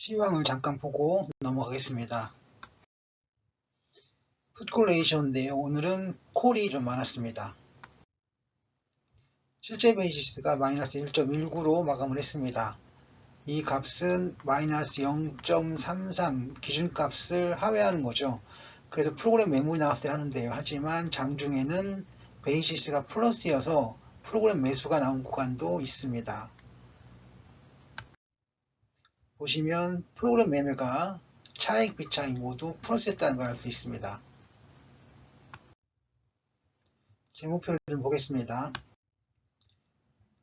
시황을 잠깐 보고 넘어가겠습니다. 풋콜레이션인데요. 오늘은 콜이 좀 많았습니다. 실제 베이시스가 마이너스 1.19로 마감을 했습니다. 이 값은 마이너스 0.33 기준값을 하회하는 거죠. 그래서 프로그램 메모리 나왔을 때 하는데요. 하지만 장중에는 베이시스가 플러스여서 프로그램 매수가 나온 구간도 있습니다. 보시면 프로그램 매매가 차익, 비차익 모두 플러스였다는 걸 알 수 있습니다. 재무표를 좀 보겠습니다.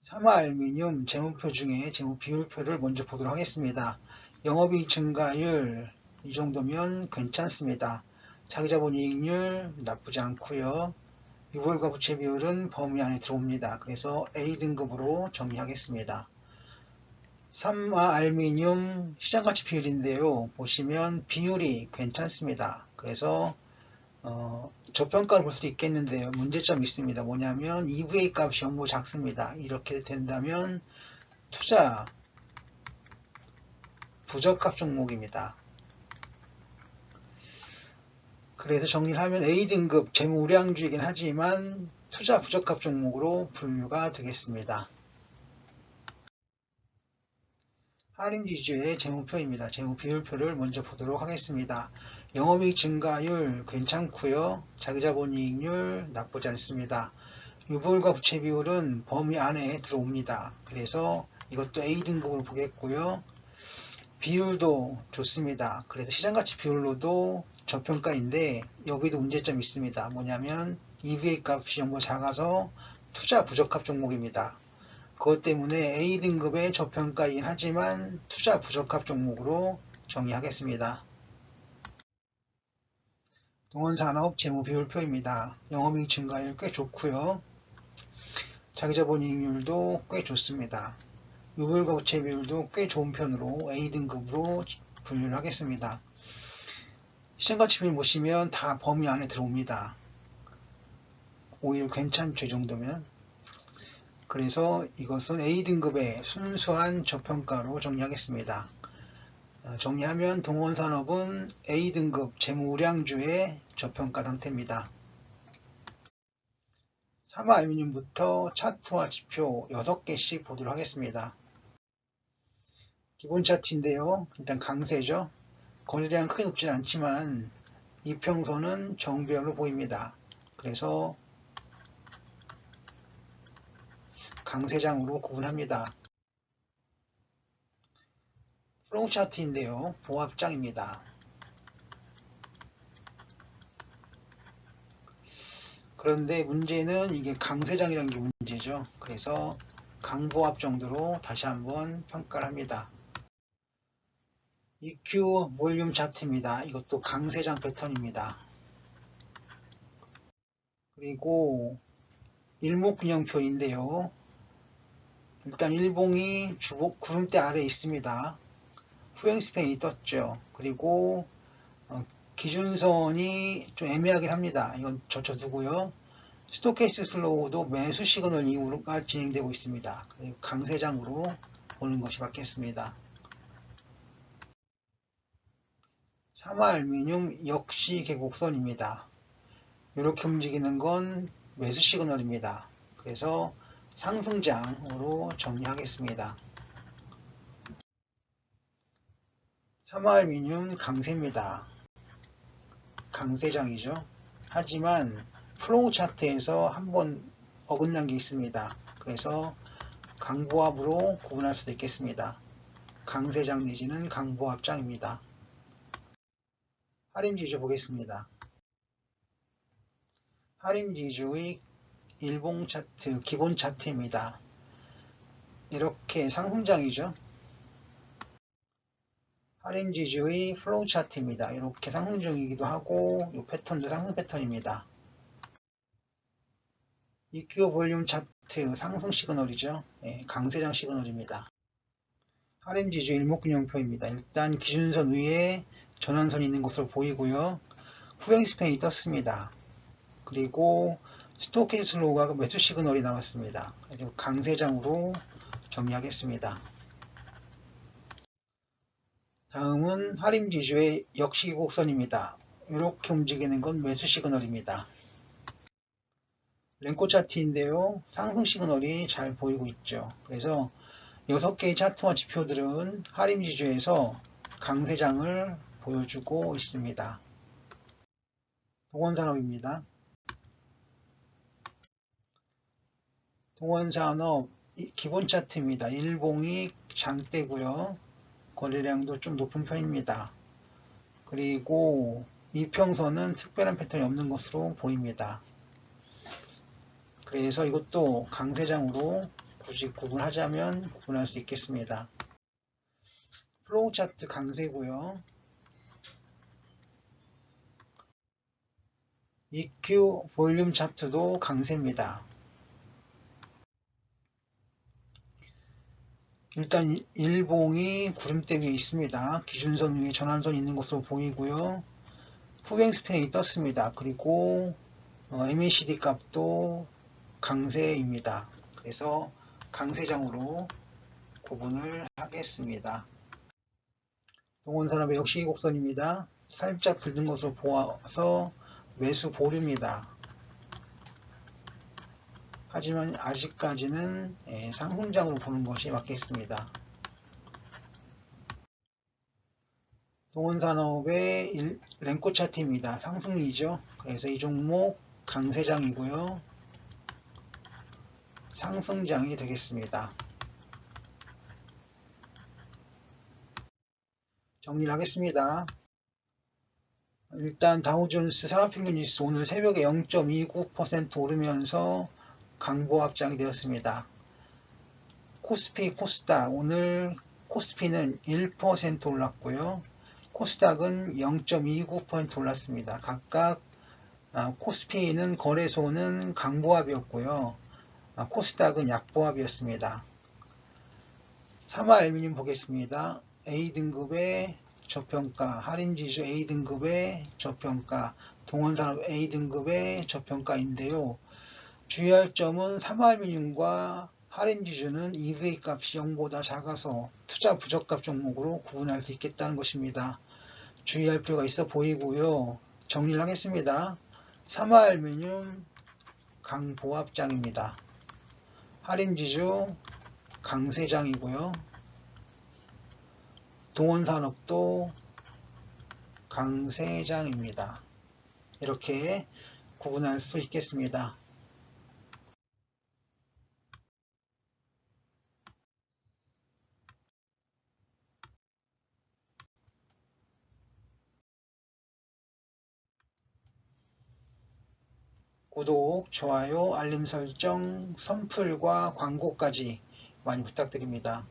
삼화 알미늄 재무표 중에 재무 비율표를 먼저 보도록 하겠습니다. 영업이익 증가율 이 정도면 괜찮습니다. 자기자본 이익률 나쁘지 않고요. 유볼과 부채 비율은 범위 안에 들어옵니다. 그래서 A등급으로 정리하겠습니다. 삼화 알미늄 시장가치 비율인데요. 보시면 비율이 괜찮습니다. 그래서 어, 저평가를 볼 수도 있겠는데요. 문제점이 있습니다. 뭐냐면 EVA 값이 너무 작습니다. 이렇게 된다면 투자 부적합 종목입니다. 그래서 정리를 하면 A등급 재무 우량주이긴 하지만 투자 부적합 종목으로 분류가 되겠습니다. 할인지주의 재무표입니다. 재무 비율표를 먼저 보도록 하겠습니다. 영업이익 증가율 괜찮고요. 자기자본이익률 나쁘지 않습니다. 유보율과 부채 비율은 범위 안에 들어옵니다. 그래서 이것도 A등급으로 보겠고요. 비율도 좋습니다. 그래서 시장가치 비율로도 저평가인데 여기도 문제점이 있습니다. 뭐냐면 EVA 값이 너무 작아서 투자 부적합 종목입니다. 그것 때문에 A등급의 저평가이긴 하지만 투자 부적합 종목으로 정리하겠습니다. 동원산업 재무 비율표입니다. 영업이익 증가율 꽤 좋고요. 자기자본이익률도 꽤 좋습니다. 부채 비율도 꽤 좋은 편으로 A등급으로 분류를 하겠습니다. 시장가치 비율 보시면 다 범위 안에 들어옵니다. 오히려 괜찮죠, 이 정도면. 그래서 이것은 A등급의 순수한 저평가로 정리하겠습니다. 어, 정리하면 동원산업은 A등급 재무우량주의 저평가 상태입니다. 삼화알미늄부터 차트와 지표 6개씩 보도록 하겠습니다. 기본 차트인데요. 일단 강세죠. 거래량 크게 높지는 않지만 이평선은 정배열로 보입니다. 그래서 강세장으로 구분합니다. 플로우 차트인데요. 보합장입니다. 그런데 문제는 이게 강세장이라는 게 문제죠. 그래서 강보합 정도로 다시 한번 평가를 합니다. EQ 볼륨 차트입니다. 이것도 강세장 패턴입니다. 그리고 일목균형표인데요. 일단 일봉이 주복 구름대 아래에 있습니다. 후행 스팽이 떴죠. 그리고 어, 기준선이 좀 애매하긴 합니다. 이건 젖혀두고요. 스토케이스 슬로우도 매수 시그널 이후가 진행되고 있습니다. 강세장으로 보는 것이 맞겠습니다. 삼화알미늄 역시 계곡선입니다. 이렇게 움직이는 건 매수 시그널입니다. 그래서 상승장으로 정리하겠습니다. 삼화알미늄 강세입니다. 강세장이죠. 하지만 플로우 차트에서 한번 어긋난 게 있습니다. 그래서 강보합으로 구분할 수도 있겠습니다. 강세장 내지는 강보합장입니다. 할인지주 보겠습니다. 할인지주의 일봉 차트, 기본 차트입니다. 이렇게 상승장이죠. 할인지주의 플로우 차트입니다. 이렇게 상승 중이기도 하고 이 패턴도 상승 패턴입니다. EQ 볼륨 차트 상승 시그널이죠. 예, 강세장 시그널입니다. 할인지주 일목균형표입니다. 일단 기준선 위에 전환선이 있는 것으로 보이고요. 후행 스팽이 떴습니다. 그리고 스토케이 슬로우가 매수 시그널이 나왔습니다. 강세장으로 정리하겠습니다. 다음은 하림지주의 역시 곡선입니다. 이렇게 움직이는 건 매수 시그널입니다. 랭코 차트인데요. 상승 시그널이 잘 보이고 있죠. 그래서 6개의 차트와 지표들은 하림지주에서 강세장을 보여주고 있습니다. 동원산업입니다. 동원산업 기본 차트입니다. 일봉이 장대고요. 거래량도 좀 높은 편입니다. 그리고 이평선은 특별한 패턴이 없는 것으로 보입니다. 그래서 이것도 강세장으로 굳이 구분하자면 구분할 수 있겠습니다. 플로우 차트 강세고요. EQ 볼륨 차트도 강세입니다. 일단 일봉이 구름대 위에 있습니다. 기준선 위에 전환선이 있는 것으로 보이고요. 후행 스팬이 떴습니다. 그리고 MACD 값도 강세입니다. 그래서 강세장으로 구분을 하겠습니다. 동원산업의 역시 곡선입니다. 살짝 들는 것으로 보아서 매수 보류입니다. 하지만 아직까지는 예, 상승장으로 보는 것이 맞겠습니다. 동원산업의 랭코 차트입니다. 상승이죠. 그래서 이 종목 강세장이고요. 상승장이 되겠습니다. 정리를 하겠습니다. 일단 다우존스 산업평균 지수 오늘 새벽에 0.29% 오르면서 강보 확장이 되었습니다. 코스피, 코스닥 오늘 코스피는 1% 올랐고요. 코스닥은 0.29% 올랐습니다. 각각 아, 코스피는 거래소는 강보합이었고요. 아, 코스닥은 약보합이었습니다. 사마 알미늄 보겠습니다. A등급의 저평가, 할인지수 A등급의 저평가, 동원산업 A등급의 저평가인데요. 주의할 점은 사마알미늄과 할인지주는 EVA 값이 0보다 작아서 투자 부적합 종목으로 구분할 수 있겠다는 것입니다. 주의할 필요가 있어 보이고요. 정리를 하겠습니다. 사마알미늄 강보합장입니다. 할인지주 강세장이고요. 동원산업도 강세장입니다. 이렇게 구분할 수 있겠습니다. 구독, 좋아요, 알림 설정, 선풀과 광고까지 많이 부탁드립니다.